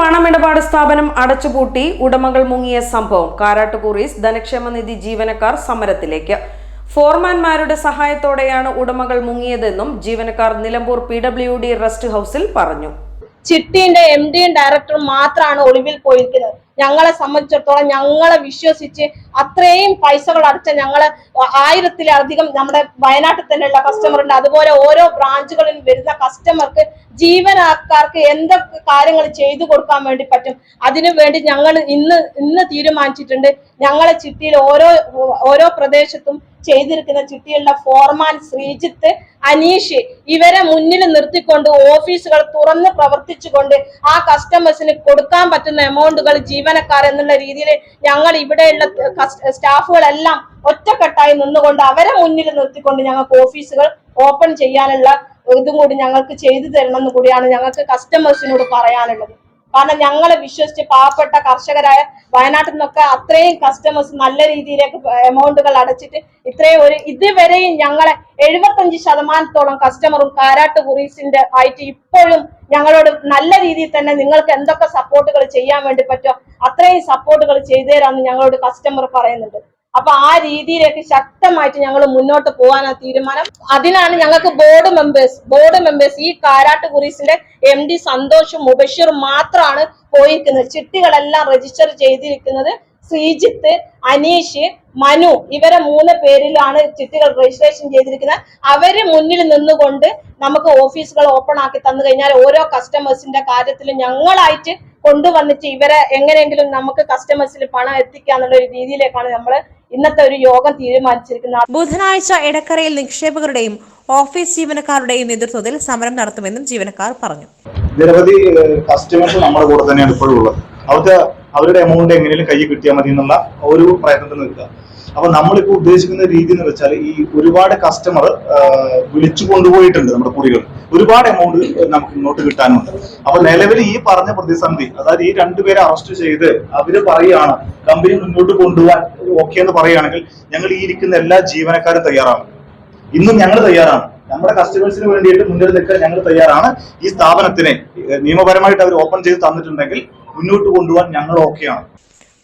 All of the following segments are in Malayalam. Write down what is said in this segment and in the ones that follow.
പണമിടപാട് സ്ഥാപനം അടച്ചുപൂട്ടി ഉടമകൾ മുങ്ങിയ സംഭവം. കാരാട്ടുകൂറീസ് ധനക്ഷേമ നിധി ജീവനക്കാർ സമരത്തിലേക്ക്. ഫോർമാൻമാരുടെ സഹായത്തോടെയാണ് ഉടമകൾ മുങ്ങിയതെന്നും ജീവനക്കാർ Nilambur P W D rest ഹൌസിൽ പറഞ്ഞു. ചിട്ടിന്റെ എം ഡിയും ഡയറക്ടറും മാത്രമാണ് ഒളിവിൽ പോയിരിക്കുന്നത്. ഞങ്ങളെ സംബന്ധിച്ചിടത്തോളം ഞങ്ങളെ വിശ്വസിച്ച് അത്രയും പൈസകൾ അടച്ച ഞങ്ങൾ ആയിരത്തിലധികം നമ്മുടെ വയനാട്ടിൽ തന്നെയുള്ള കസ്റ്റമർ ഉണ്ട്. അതുപോലെ ഓരോ ബ്രാഞ്ചുകളിൽ വരുന്ന കസ്റ്റമർക്ക് ജീവനക്കാർക്ക് എന്തൊക്കെ കാര്യങ്ങൾ ചെയ്തു കൊടുക്കാൻ വേണ്ടി പറ്റും അതിനു വേണ്ടി ഞങ്ങൾ ഇന്ന് ഇന്ന് തീരുമാനിച്ചിട്ടുണ്ട്. ഞങ്ങളെ ചിട്ടിയിൽ ഓരോ ഓരോ പ്രദേശത്തും ചെയ്തിരിക്കുന്ന ചിട്ടിയുള്ള ഫോർമാൻ ശ്രീജിത്ത് അനീഷ് ഇവരെ മുന്നിൽ നിർത്തിക്കൊണ്ട് ഓഫീസുകൾ തുറന്ന് പ്രവർത്തിച്ചുകൊണ്ട് ആ കസ്റ്റമേഴ്സിന് കൊടുക്കാൻ പറ്റുന്ന എമൗണ്ടുകൾ ജീവനക്കാർ എന്നുള്ള രീതിയിൽ ഞങ്ങൾ ഇവിടെയുള്ള സ്റ്റാഫുകളെല്ലാം ഒറ്റക്കെട്ടായി നിന്നുകൊണ്ട് അവരെ മുന്നിൽ നിർത്തിക്കൊണ്ട് ഞങ്ങൾക്ക് ഓഫീസുകൾ ഓപ്പൺ ചെയ്യാനുള്ള ഇതും കൂടി ഞങ്ങൾക്ക് ചെയ്തു തരണം എന്ന് കൂടിയാണ് ഞങ്ങൾക്ക് കസ്റ്റമേഴ്സിനോട് പറയാനുള്ളത്. കാരണം ഞങ്ങളെ വിശ്വസിച്ച് പാവപ്പെട്ട കർഷകരായ വയനാട്ടിൽ നിന്നൊക്കെ അത്രയും കസ്റ്റമേഴ്സ് നല്ല രീതിയിലേക്ക് എമൗണ്ടുകൾ അടച്ചിട്ട് ഇത്രയും ഒരു ഇതുവരെയും ഞങ്ങളെ എഴുപത്തഞ്ച് ശതമാനത്തോളം കസ്റ്റമറും കാരാട്ട് കുറീസിന്റെ ആയിട്ട് ഇപ്പോഴും ഞങ്ങളോട് നല്ല രീതിയിൽ തന്നെ നിങ്ങൾക്ക് എന്തൊക്കെ സപ്പോർട്ടുകൾ ചെയ്യാൻ വേണ്ടി പറ്റുമോ അത്രയും സപ്പോർട്ടുകൾ ചെയ്തു തരാമെന്ന് ഞങ്ങളോട് കസ്റ്റമർ പറയുന്നുണ്ട്. അപ്പൊ ആ രീതിയിലേക്ക് ശക്തമായിട്ട് ഞങ്ങൾ മുന്നോട്ട് പോകാനാണ് തീരുമാനം. അതിനാണ് ഞങ്ങൾക്ക് ബോർഡ് മെമ്പേഴ്സ് ബോർഡ് മെമ്പേഴ്സ് ഈ കാരാട്ട് കുറീസിന്റെ എം ഡി സന്തോഷും മുബഷീറും മാത്രമാണ് പോയിരിക്കുന്നത്. ചിട്ടികളെല്ലാം രജിസ്റ്റർ ചെയ്തിരിക്കുന്നത് ശ്രീജിത്ത് അനീഷ് മനു ഇവരെ മൂന്ന് പേരിലാണ് ചിട്ടികൾ രജിസ്ട്രേഷൻ ചെയ്തിരിക്കുന്നത്. അവർ മുന്നിൽ നിന്നുകൊണ്ട് നമുക്ക് ഓഫീസുകൾ ഓപ്പൺ ആക്കി തന്നു കഴിഞ്ഞാൽ ഓരോ കസ്റ്റമേഴ്സിന്റെ കാര്യത്തിൽ ഞങ്ങളായിട്ട് കൊണ്ടുവന്നിട്ട് ഇവരെ എങ്ങനെയെങ്കിലും നമുക്ക് കസ്റ്റമേഴ്സിൽ പണം എത്തിക്കാന്നുള്ള ഒരു രീതിയിലേക്കാണ് നമ്മൾ ഇന്നത്തെ ഒരു യോഗം തീരുമാനിച്ചിരിക്കുന്ന ബുധനാഴ്ച ഇടക്കരയിൽ നിക്ഷേപകരുടെയും ഓഫീസ് ജീവനക്കാരുടെയും നേതൃത്വത്തിൽ സമരം നടത്തുമെന്നും ജീവനക്കാർ പറഞ്ഞു. നിരവധി കസ്റ്റമേഴ്സ് നമ്മുടെ കൂടെ തന്നെയാണ് ഇപ്പോഴും ഉള്ളത്. അവർക്ക് അവരുടെ എമൗണ്ട് എങ്ങനെയും കൈ കിട്ടിയാൽ മതി എന്നുള്ള ഒരു പ്രയത്നത്തിൽ നിൽക്കുക. അപ്പൊ നമ്മളിപ്പോ ഉദ്ദേശിക്കുന്ന രീതി എന്ന് വെച്ചാൽ ഈ ഒരുപാട് കസ്റ്റമർ വിളിച്ചു കൊണ്ടുപോയിട്ടുണ്ട് നമ്മുടെ കുറികൾ ഒരുപാട് എമൗണ്ട് നമുക്ക് ഇങ്ങോട്ട് കിട്ടാനുണ്ട്. അപ്പൊ നിലവിൽ ഈ പറഞ്ഞ പ്രതിസന്ധി അതായത് ഈ രണ്ടുപേരെ അറസ്റ്റ് ചെയ്ത് അവർ പറയുകയാണ് കമ്പനി മുന്നോട്ട് കൊണ്ടുപോകാൻ ഓക്കെ എന്ന് പറയുകയാണെങ്കിൽ ഞങ്ങൾ ഈ ഇരിക്കുന്ന എല്ലാ ജീവനക്കാരും തയ്യാറാണ്. ഇന്നും ഞങ്ങൾ തയ്യാറാണ്. നമ്മുടെ കസ്റ്റമേഴ്സിന് വേണ്ടിയിട്ട് മുന്നിൽ നിൽക്കാൻ ഞങ്ങൾ തയ്യാറാണ്. ഈ സ്ഥാപനത്തിനെ നിയമപരമായിട്ട് അവർ ഓപ്പൺ ചെയ്ത് തന്നിട്ടുണ്ടെങ്കിൽ മുന്നോട്ട് കൊണ്ടുപോകാൻ ഞങ്ങൾ ഓക്കെയാണ്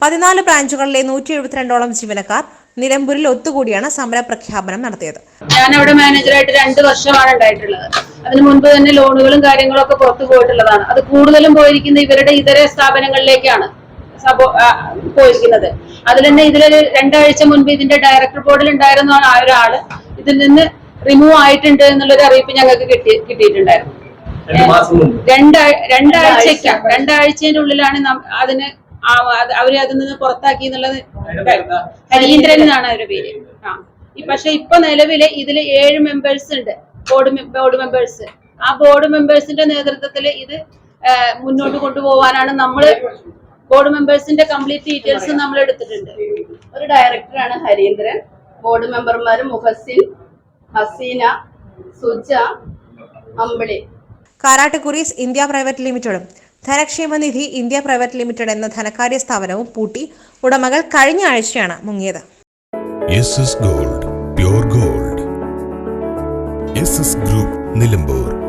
പതിനാല് ബ്രാഞ്ചുകളിലെ നൂറ്റി എഴുപത്തിരണ്ടോളം ജീവനക്കാർ നിലമ്പൂരിൽ ഒത്തുകൂടിയാണ് സമര പ്രഖ്യാപനം നടത്തിയത്. ഞാൻ അവിടെ മാനേജറായിട്ട് രണ്ട് വർഷമാണ് ഉണ്ടായിട്ടുള്ളത്. അതിനു മുൻപ് തന്നെ ലോണുകളും കാര്യങ്ങളും ഒക്കെ പുറത്തു പോയിട്ടുള്ളതാണ്. അത് കൂടുതലും പോയിരിക്കുന്നത് ഇവരുടെ ഇതര സ്ഥാപനങ്ങളിലേക്കാണ് പോയിരിക്കുന്നത്. അതിൽ തന്നെ ഇതിലൊരു രണ്ടാഴ്ച മുൻപ് ഇതിന്റെ ഡയറക്ടർ ബോർഡിൽ ഉണ്ടായിരുന്ന ആ ഒരാൾ. ഇതിൽ നിന്ന് റിമൂവ് ആയിട്ടുണ്ട് എന്നുള്ളൊരു അറിയിപ്പ് ഞങ്ങൾക്ക് കിട്ടി കിട്ടിയിട്ടുണ്ടായിരുന്നു. രണ്ടാഴ്ച രണ്ടാഴ്ചയ്ക്ക്. രണ്ടാഴ്ചയുടെ ഉള്ളിലാണ് നം- അതിന് അവർ അതിൽ നിന്ന് പുറത്താക്കി എന്നുള്ളത് ഹരീന്ദ്രൻ എന്നാണ് അവരുടെ പേര്. ആ. ഈ പക്ഷെ ഇപ്പൊ നിലവിൽ ഇതിൽ ഏഴ് മെമ്പേഴ്സ് ഉണ്ട്. ബോർഡ് ബോർഡ് മെമ്പേഴ്സ് ആ ബോർഡ് മെമ്പേഴ്സിന്റെ നേതൃത്വത്തിൽ ഇത് മുന്നോട്ട് കൊണ്ടുപോകാനാണ് നമ്മൾ ബോർഡ് മെമ്പേഴ്സിന്റെ കംപ്ലീറ്റ് ഡീറ്റെയിൽസ് നമ്മൾ എടുത്തിട്ടുണ്ട്. ഒരു ഡയറക്ടറാണ് ഹരീന്ദ്രൻ. ബോർഡ് മെമ്പർമാർ Muhsin Haseena Suja Ambili. Karat Kuries India private ലിമിറ്റഡും. Dhanakshema Nidhi India private limited എന്ന ധനകാര്യ സ്ഥാപനവും പൂട്ടി. ഉടമകൾ കഴിഞ്ഞ ആഴ്ചയാണ് മുങ്ങിയത്. Gold gold group Nilambur